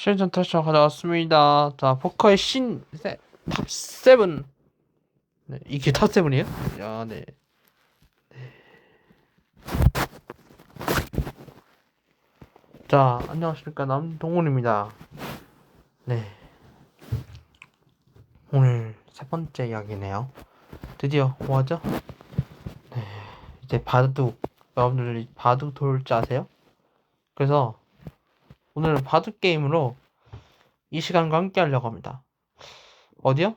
시즌 터치를 가져왔습니다. 자, 포커의 신, 세, 탑 세븐. 네, 이게 탑 세븐이에요? 야, 네. 네. 자, 안녕하십니까. 남동훈입니다. 네. 오늘 세 번째 이야기네요. 드디어 뭐하죠? 네. 이제 바둑, 여러분들 바둑 돌줄 아세요? 그래서 오늘은 바둑 게임으로 이 시간과 함께 하려고 합니다. 어디요?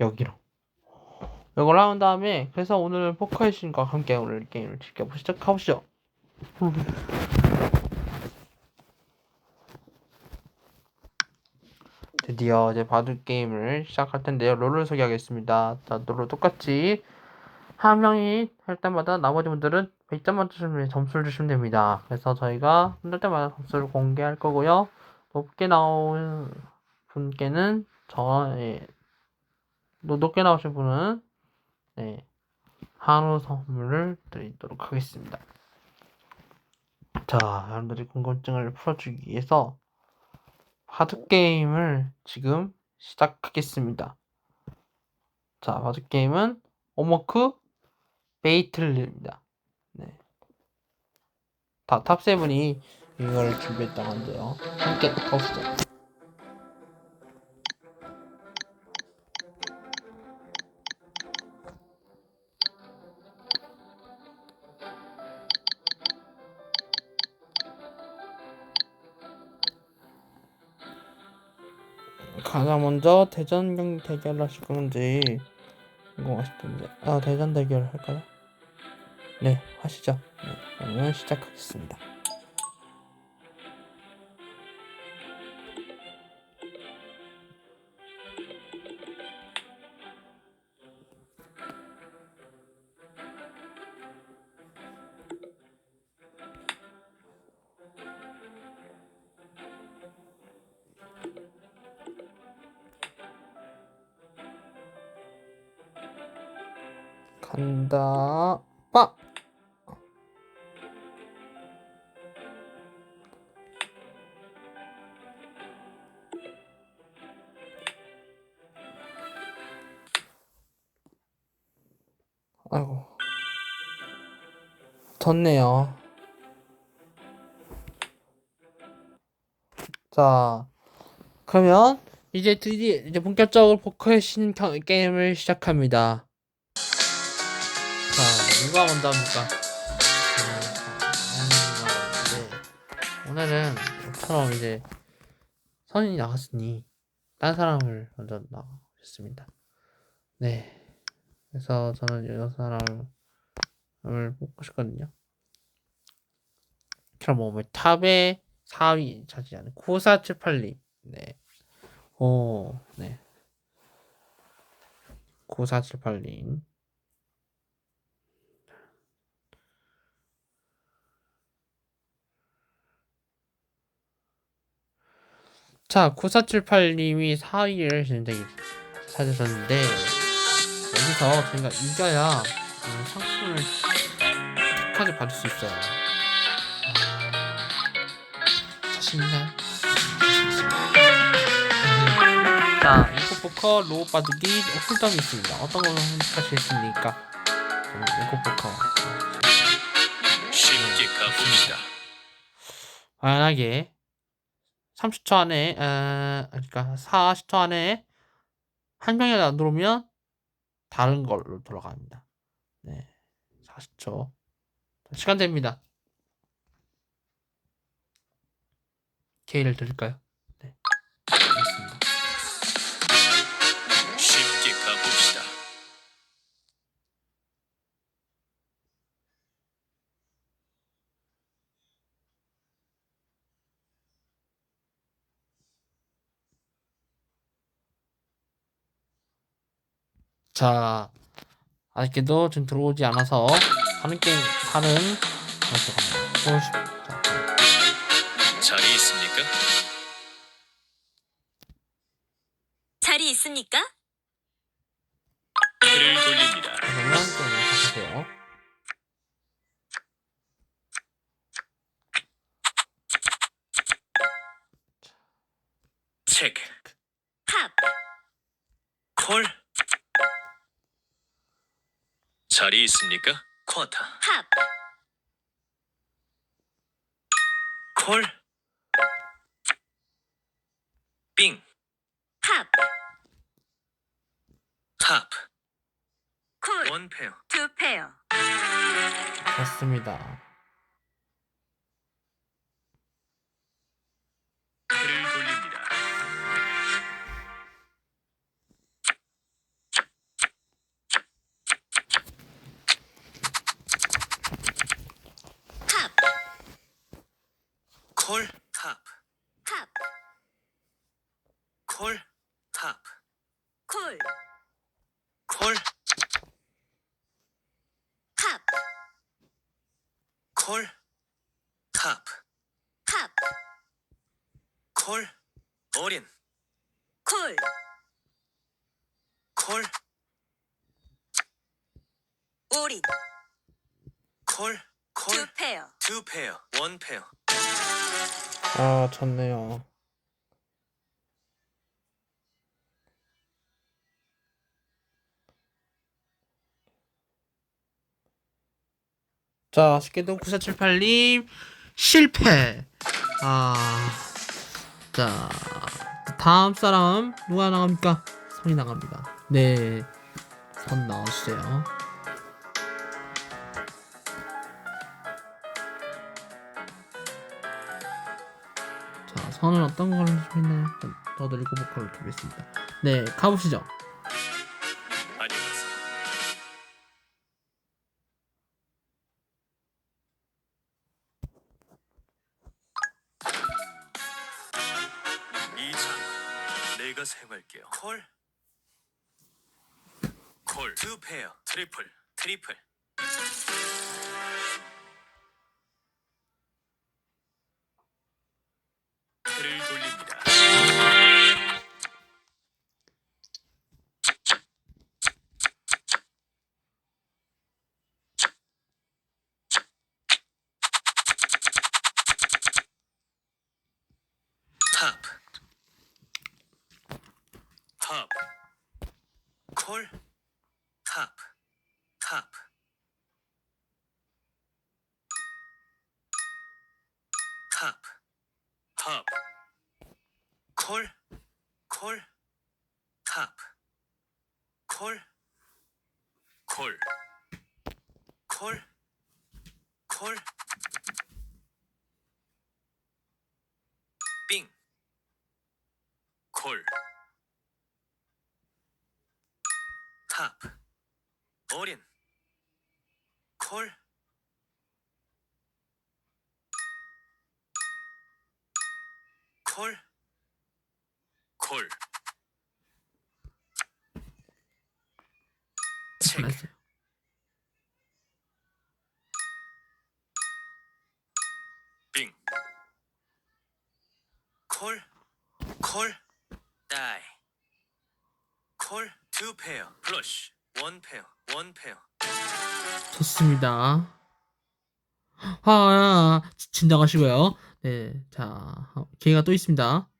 여기로. 이걸 한 다음에 그래서 오늘 포커의 신과 함께 오늘 게임을 지켜보시죠. 가보시죠. 드디어 이제 바둑 게임을 시작할 텐데요. 롤을 소개하겠습니다. 자, 롤을 똑같이 한 명이 할 때마다 나머지 분들은 100점 맞추시면 점수를 주시면 됩니다. 그래서 저희가 흔들 때마다 점수를 공개할 거고요. 높게 나온 분께는 저, 예, 노- 높게 나오신 분은 네, 한우 선물을 드리도록 하겠습니다. 자, 여러분들이 궁금증을 풀어주기 위해서 바둑 게임을 지금 시작하겠습니다. 자, 바둑 게임은 오머크 베이틀입니다. 네. 다 탑세븐이 이걸 준비했다고 하는데요. 함께 가보시죠. 가장 먼저 대전 경 대결 하실 건지 궁금하실 텐데 아 대전 대결 할까요? 네 하시죠. 네, 그러면 시작하겠습니다. 간다 졌네요 자 그러면 이제 드디어 이제 본격적으로 포커의 신 경- 게임을 시작합니다 자, 누가 먼저 합니까? 음, 오늘은 처럼 이제 선이 나갔으니 딴 사람을 먼저 나가겠습니다. 네. 그래서 저는 여러 사람을 뽑고 싶거든요. 그럼 뭐 탑에 4위 차지하는 9478님. 네. 오, 네. 9478님. 자, 9478님이 4위를 진작에 찾으셨는데, 여기서 저희가 이겨야 음, 상품을 획하게 받을 수 있어요. 아, 자신 있나요? 자, 인코포커 로우 빠지기 홀덤이 있습니다. 어떤 걸로 선택하시겠습니까? 인코포커. 쉽게 갚습니다. 만약에 30초 안에, 어, 그러니까 40초 안에 한 명이 안 들어오면 다른 걸로 돌아갑니다. 네, 40초. 시간 됩니다. K를 드릴까요? 네, 알겠습니다. 쉽게 가봅시다. 자, 아쉽게도 지금 들어오지 않아서 다른 게임, 다른 것으로 갑니다. 자리 있습니까? 쿼터. 탑, 콜. 빙. 탑, 탑. 콜, 원 페어. 투 페어. 좋습니다. 패를 콜. 아, 좋네요. 자, 쉽게도 9478님 실패. 아, 자, 다음 사람 누가 나갑니까? 선이 나갑니다. 네, 선 나와주세요. 선은 어떤 걸로 주시나요? 저도 읽어볼 걸로 두겠습니다. 네, 가보시죠. 콜. 콜. 투 페어. 트리플. 트리플. 탑. 콜. 콜. 탑. 콜. 콜. 콜. 콜. 빙. 콜. 탑. 어린. 콜. 콜. 콜. 체크. 빙. 콜. 콜. 다이. 콜. 투 페어. 플러시. 원 페어. 원 페어. 좋습니다. 아, 진정하시고요. 네, 자, 기회가 또 있습니다.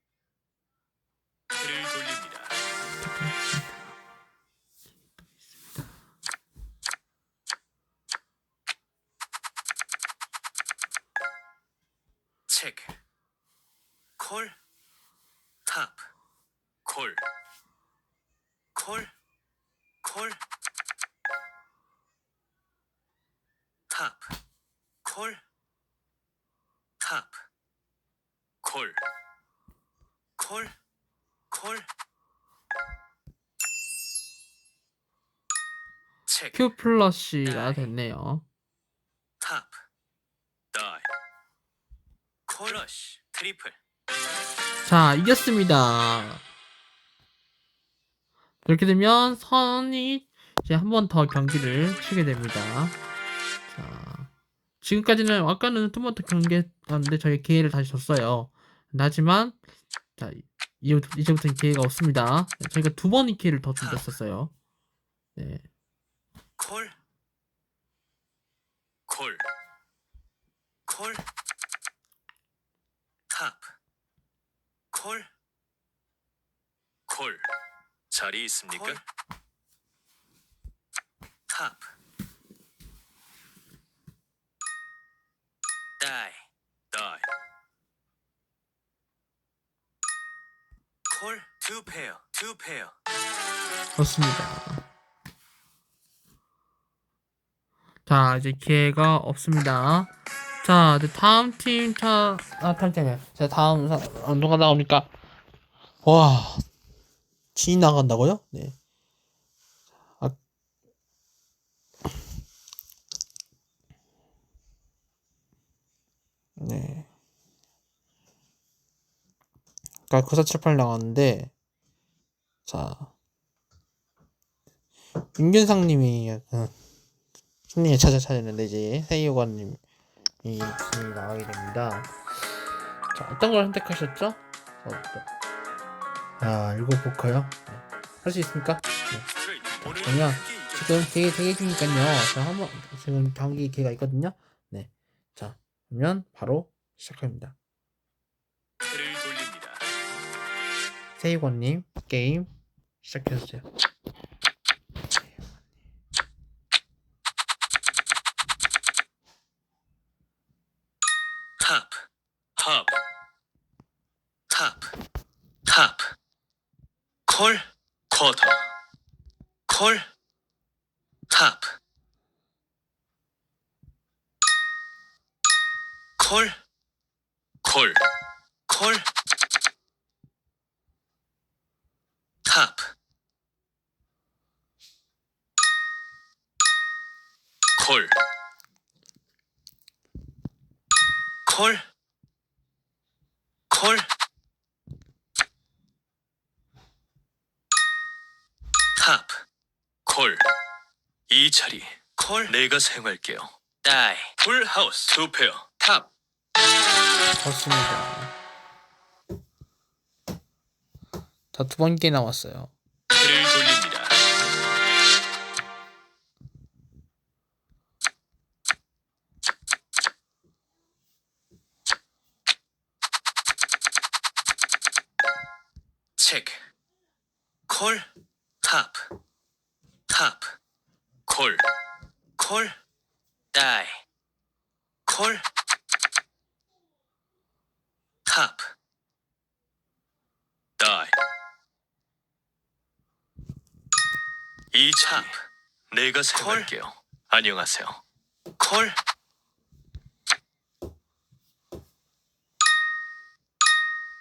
큐 플러시가 됐네요. 탑. 다이. 콜러시. 트리플. 자, 이겼습니다. 이렇게 되면 선이 이제 한 번 더 경기를 치게 됩니다. 자, 지금까지는 아까는 두번더 경기 했는데 저희 기회를 다시 줬어요. 하지만 자, 이제부터, 이제부터는 기회가 없습니다. 저희가 두 번의 기회를 더 준비했었어요. 네, 콜. 콜. 콜. 탑. 콜. 자리 있습니까? 콜. 탑 다이 다이 콜투 페어 투 페어 좋습니다. 자, 이제 기회가 없습니다. 자, 이제 다음 팀, 차, 아, 팀이야. 자, 다음, 사, 아, 누가 나옵니까? 와, 지 나간다고요? 네. 아, 네. 아까 9478 나왔는데, 자, 윤균상님이 약간 손님을 찾아 찾았는데 이제 세이호관님이 팀이 나가게 됩니다. 자 어떤 걸 선택하셨죠? 어, 또. 아 포커요? 네. 할수 있습니까? 오늘 그러면 지금 되게 되게 중이니까요. 자 한번 지금 경기 기회가 있거든요. 네. 자 그러면 바로 시작합니다. 세이관님 게임 시작해주세요. 콜, 탑, 콜, 콜, 콜, 탑, 콜, 콜, 콜, 탑, 콜, 이 자리, 콜, 내가 사용할게요. 다이, 풀 하우스, 두 페어, 탑, 좋습니다. 자 두 번째 남았어요. 패를 돌립니다. 체크 콜 탑, 탑, 콜, 콜, 다이, 콜, 탑, 다이. 이 탑, 내가 사용할게요. 안녕하세요. 콜,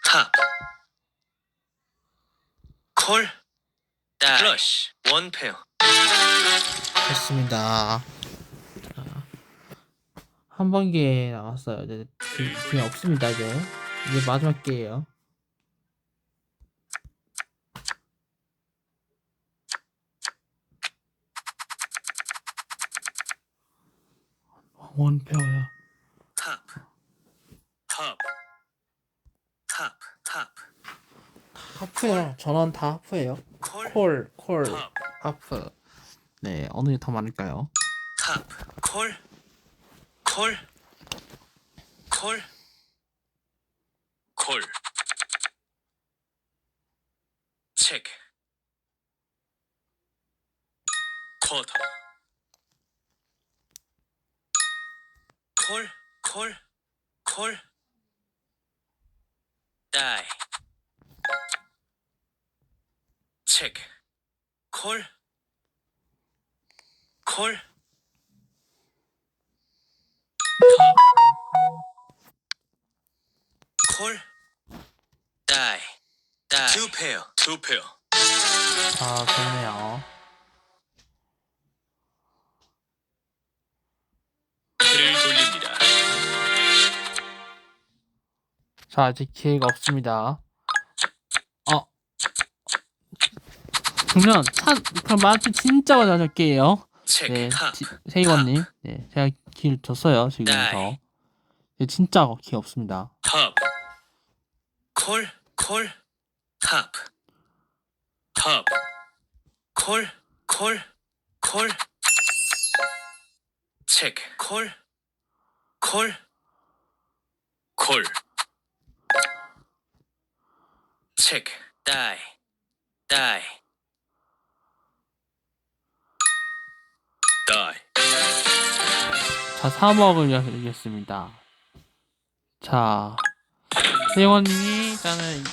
탑, 콜, 다이, 플러시, 원 페어. 됐습니다. 자, 한 번기에 나왔어요. 이제 기- 기회 없습니다. 이제 이제 마지막 기회예요. 원 페어야. 탑, 탑, 탑, 탑, 하프요. 전원 다 하프예요. 콜, 콜, 콜, 탑, 하프. 네, 어느 게 더 많을까요? 탑, 콜, 콜, 콜, 콜. 체크. 쿼터. 콜, 콜, 콜. 다이. 체크. 콜. 콜. 콜. 다이. 다이. 투 페어. 투 페어. 아, 좋네요. 패를 돌립니다. 자, 아직 기회가 없습니다. 어. 그러면 차, 그럼 마치 진짜 마지막게요. 체크. 네, 탑. 지- 세이원님. 네, 제가 기회를 줬어요 지금부터. 네, 진짜 기회 없습니다. 탑. 콜, 콜, 탑, 탑, 콜, 콜, 콜, 책, 콜, 콜, 콜, 책, 다이, 다이, 다이. 자, 3억을 얘기했습니다. 자. 세원님이 일단은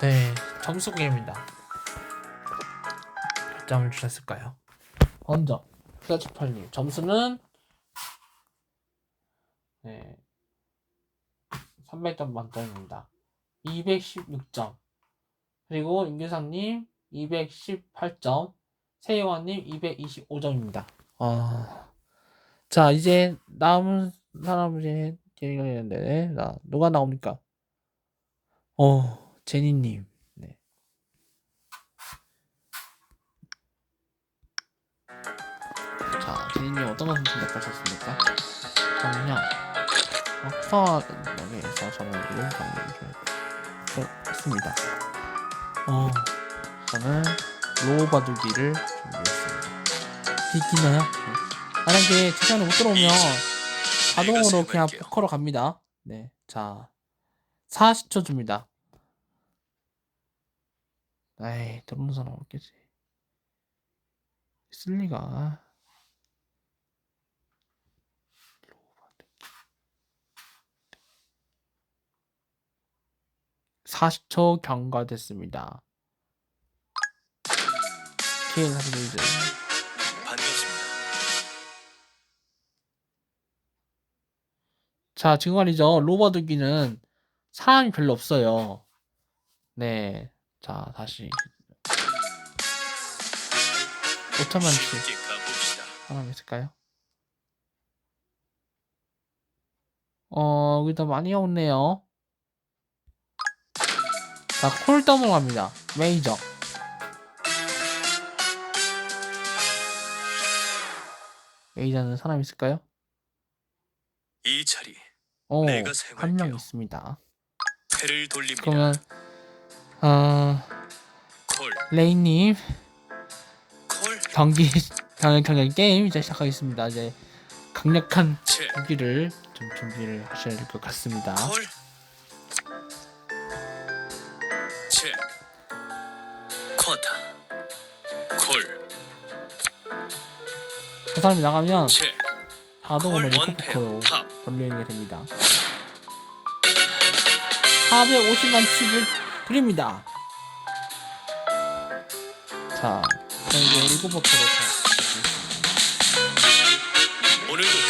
네 점수 공개입니다. 몇 점을 주셨을까요? 먼저 플라치팔님 점수는 네 300점 만점입니다. 216점 그리고 임규상님 218점 세영환님 225점입니다. 아... 자 이제 남은 사람 이제 되는데 자 누가 나옵니까? 어 제니님 네. 자 제니님 어떤 것을 선택하셨습니까? 저는요 학사에서 저는 이런 감독을 했습니다. 어 저는 로바두기를 준비했습니다. 있기나요? 만약에 제시안을 못 들어오면 자동으로 그냥. 포커로 갑니다. 네. 자. 40초 줍니다. 에이, 들어오는 사람 없겠지. 쓸 리가. 40초 경과됐습니다. KL 하드 자, 지금 말이죠. 로버드기는 사람이 별로 없어요. 네. 자, 다시. 5천만치 쉽게 가봅시다 사람 있을까요? 어, 여기다 많이 오네요. 자, 콜 넘어갑니다. 메이저. 메이저는 사람 있을까요? 이 자리 오, 내가 한 명 생활게요. 있습니다. 패를 돌립니다. 그러면, 어, 콜. 레이님, 콜. 경기, 경기, 경기 게임 이제 시작하겠습니다. 이제 강력한 체 무기를 좀 준비를 하셔야 될 것 같습니다. 콜. 체 쿼터. 콜. 그 사람이 나가면 체 원페어, 탑. 돌리게 됩니다. 450만 칩을 드립니다. 자, 자 이제 리코프코로 오늘도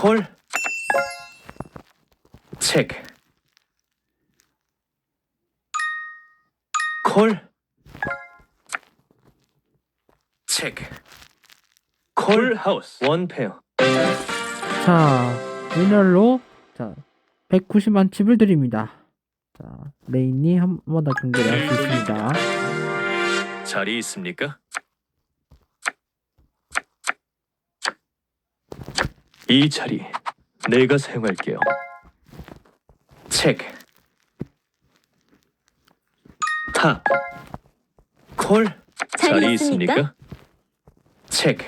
콜, 체크, 콜, 체크, 콜 하우스 원 페어. 자, 위널로 자 190만 칩을 드립니다. 자, 레인이 한 번 더 경기를 할 수 있습니다. 자리 있습니까? 이 자리 내가 사용할게요. 체크. 탑. 콜. 자리 자리 있습니까? 있습니까? 체크.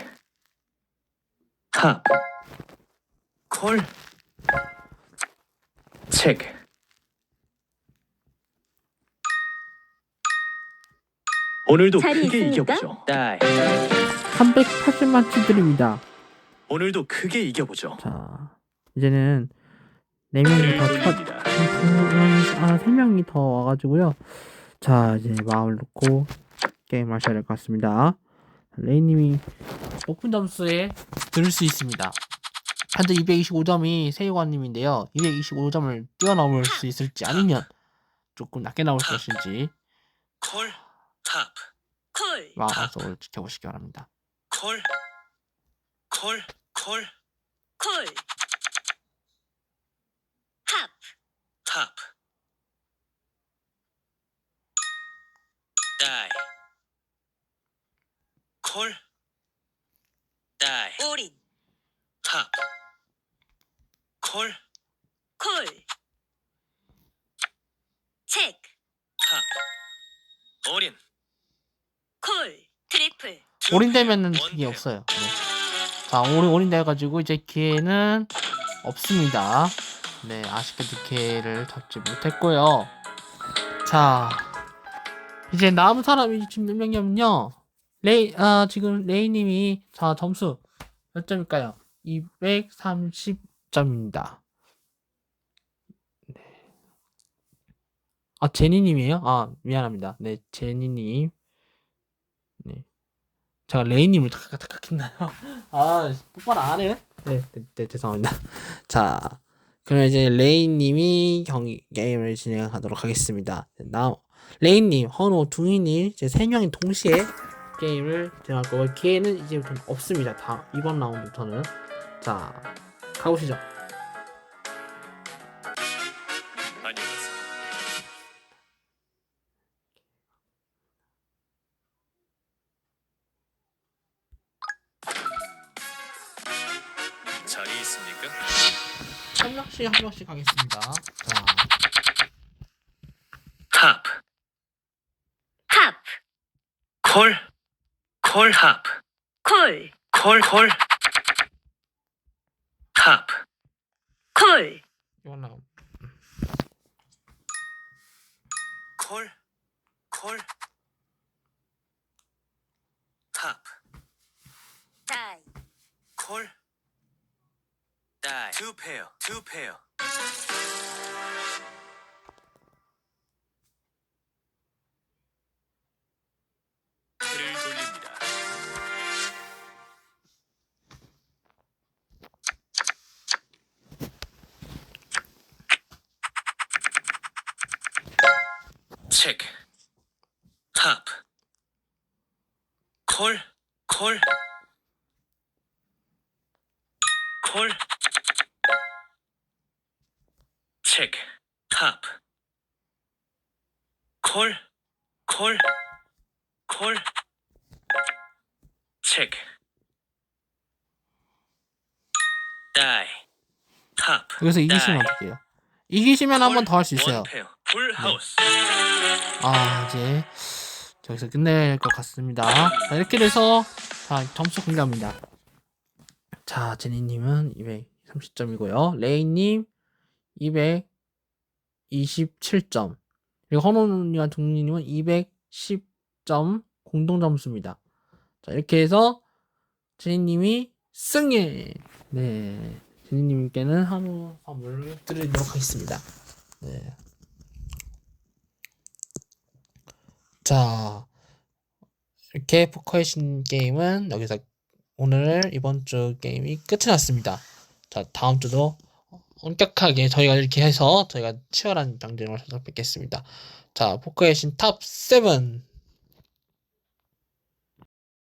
탑. 콜. 체크. 오늘도 자리 크게 있습니까? 이겨보죠. 다이. 380만 칩 드립니다. 오늘도 크게 이겨보죠. 자, 이제는 4명이 더 추가, 돌립니다. 아, 3명이 더 와가지고요. 자, 이제 마음을 놓고 게임 하셔야 될 것 같습니다. 레이님이 높은 점수에 들을 수 있습니다. 현재 225점이 세유관님인데요. 225점을 뛰어넘을 수 있을지 아니면 조금 낮게 나올 것인지 콜. 탑. 콜, 마음속을 지켜보시기 바랍니다. 콜. 콜. 콜. 콜. 탑, 탑. 다이. 콜 다이 올인. 탑 콜, 콜. 체크. 탑 올인 콜. 트리플. 투 올인되면은 페어. 없어요. 네. 자, 올인 올인돼가지고 이제 기회는 없습니다. 네, 아쉽게도 기회를 잡지 못했고요. 자, 이제 남은 사람이 지금 몇 명이냐면요. 레이, 아, 지금 레이님이 자 점수 몇 점일까요? 230점입니다. 네. 아, 제니님이에요? 아, 미안합니다. 네, 제니님. 네. 제가 레이님을 착각했나요? 아, 똑바로 안 해? 네, 네, 네, 죄송합니다. 자, 그럼 이제 레이님이 경기 게임을 진행하도록 하겠습니다. 나 레이님, 헌호, 둥이님 이제 세 명이 동시에 게임을 진행할 거고 기회는 이제부터 없습니다. 다 이번 라운드부터는 자 가보시죠. 한 명씩 한 명씩 하겠습니다. 자, 탑, 합. 콜, 콜, 탑, 콜. 콜, 콜, 체크. 탑. 콜, 콜. 콜. 체크. 탑. 콜, 콜, 콜. 체크. 다이. 탑. 여기서 이기시면 다이. 어떡해요? 이기시면 한 번 더 할 수 있어요. 원 페어. 풀 하우스. 아 이제 저기서 끝낼 것 같습니다. 자, 이렇게 돼서 자 점수 공개합니다. 자 제니님은 230점이고요. 레이님 227점. 그리고 헌호님과 동리님은 210점 공동 점수입니다. 자 이렇게 해서 제니님이 승리. 네, 제니님께는 한우 선물을 드리도록 하겠습니다. 네. 자, 이렇게 포커의 신 게임은 여기서 오늘 이번 주 게임이 끝이 났습니다. 자, 다음 주도 엄격하게 저희가 이렇게 해서 저희가 치열한 경쟁을 찾아뵙겠습니다. 자, 포커의 신 탑 7